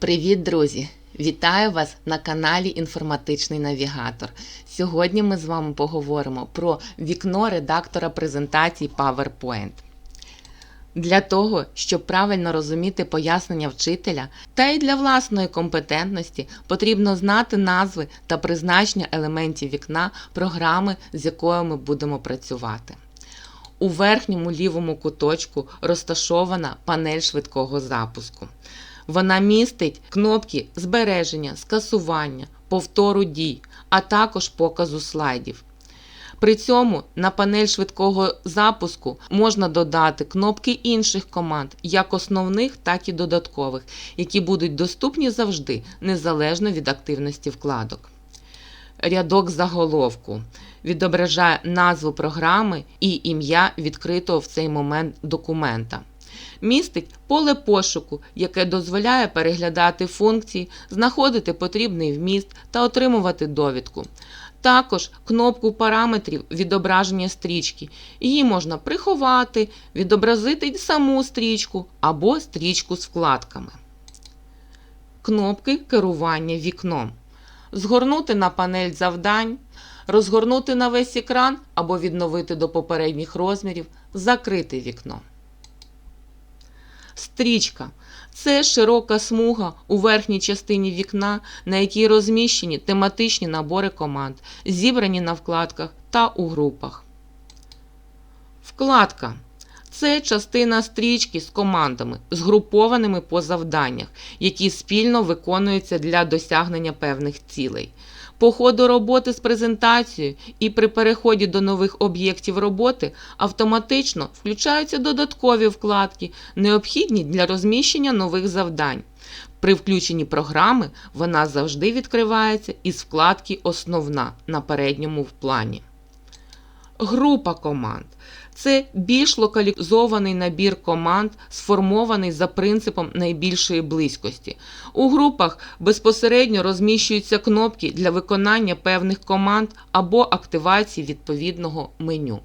Привіт, друзі! Вітаю вас на каналі Інформатичний Навігатор. Сьогодні ми з вами поговоримо про вікно редактора презентацій PowerPoint. Для того, щоб правильно розуміти пояснення вчителя, та й для власної компетентності потрібно знати назви та призначення елементів вікна програми, з якою ми будемо працювати. У верхньому лівому куточку розташована панель швидкого запуску. Вона містить кнопки збереження, скасування, повтору дій, а також показу слайдів. При цьому на панель швидкого запуску можна додати кнопки інших команд, як основних, так і додаткових, які будуть доступні завжди, незалежно від активності вкладок. Рядок заголовку відображає назву програми і ім'я відкритого в цей момент документа. Містить поле пошуку, яке дозволяє переглядати функції, знаходити потрібний вміст та отримувати довідку. Також кнопку параметрів відображення стрічки. Її можна приховати, відобразити саму стрічку або стрічку з вкладками. Кнопки керування вікном. Згорнути на панель завдань, розгорнути на весь екран або відновити до попередніх розмірів, закрити вікно. Стрічка це широка смуга у верхній частині вікна, на якій розміщені тематичні набори команд, зібрані на вкладках та у групах. Вкладка це частина стрічки з командами, згрупованими по завданнях, які спільно виконуються для досягнення певних цілей. По ходу роботи з презентацією і при переході до нових об'єктів роботи автоматично включаються додаткові вкладки, необхідні для розміщення нових завдань. При включенні програми вона завжди відкривається із вкладки Основна на передньому плані. Група команд це більш локалізований набір команд, сформований за принципом найбільшої близькості. У групах безпосередньо розміщуються кнопки для виконання певних команд або активації відповідного меню.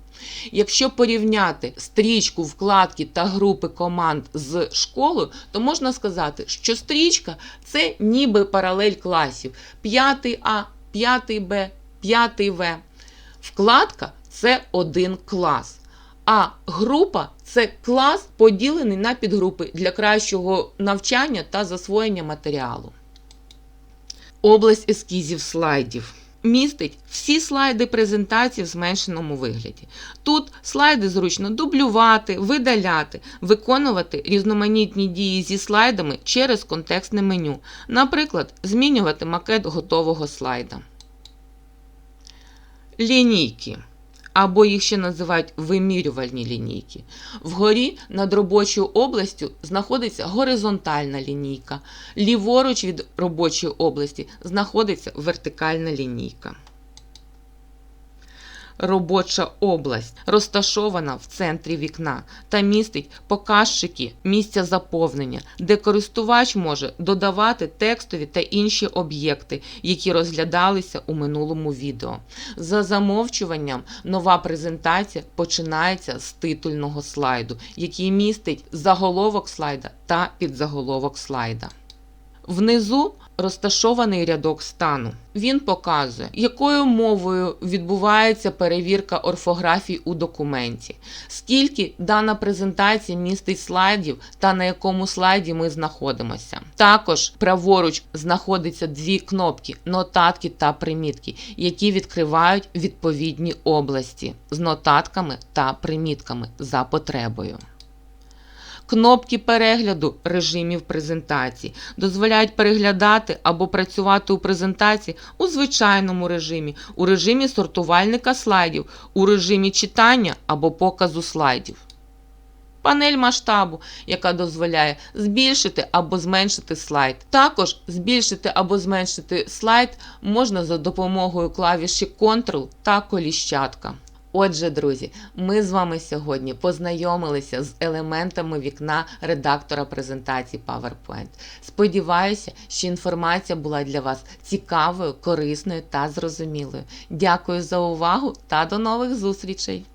Якщо порівняти стрічку, вкладки та групи команд з школою, то можна сказати, що стрічка це ніби паралель класів 5 А, 5 Б, 5 В. Вкладка це один клас. А група це клас, поділений на підгрупи для кращого навчання та засвоєння матеріалу. Область ескізів слайдів. Містить всі слайди презентації в зменшеному вигляді. Тут слайди зручно дублювати, видаляти, виконувати різноманітні дії зі слайдами через контекстне меню. Наприклад, змінювати макет готового слайда. Лінійки або їх ще називають вимірювальні лінійки. Вгорі над робочою областю знаходиться горизонтальна лінійка. Ліворуч від робочої області знаходиться вертикальна лінійка. Робоча область розташована в центрі вікна та містить показчики місця заповнення, де користувач може додавати текстові та інші об'єкти, які розглядалися у минулому відео. За замовчуванням, нова презентація починається з титульного слайду, який містить заголовок слайда та підзаголовок слайда. Внизу розташований рядок стану. Він показує, якою мовою відбувається перевірка орфографії у документі, скільки дана презентація містить слайдів та на якому слайді ми знаходимося. Також праворуч знаходяться дві кнопки нотатки та примітки, які відкривають відповідні області з нотатками та примітками за потребою. Кнопки перегляду режимів презентації дозволяють переглядати або працювати у презентації у звичайному режимі, у режимі сортувальника слайдів, у режимі читання або показу слайдів. Панель масштабу, яка дозволяє збільшити або зменшити слайд. Також збільшити або зменшити слайд можна за допомогою клавіші Ctrl та коліщатка. Отже, друзі, ми з вами сьогодні познайомилися з елементами вікна редактора презентації PowerPoint. Сподіваюся, що інформація була для вас цікавою, корисною та зрозумілою. Дякую за увагу та до нових зустрічей!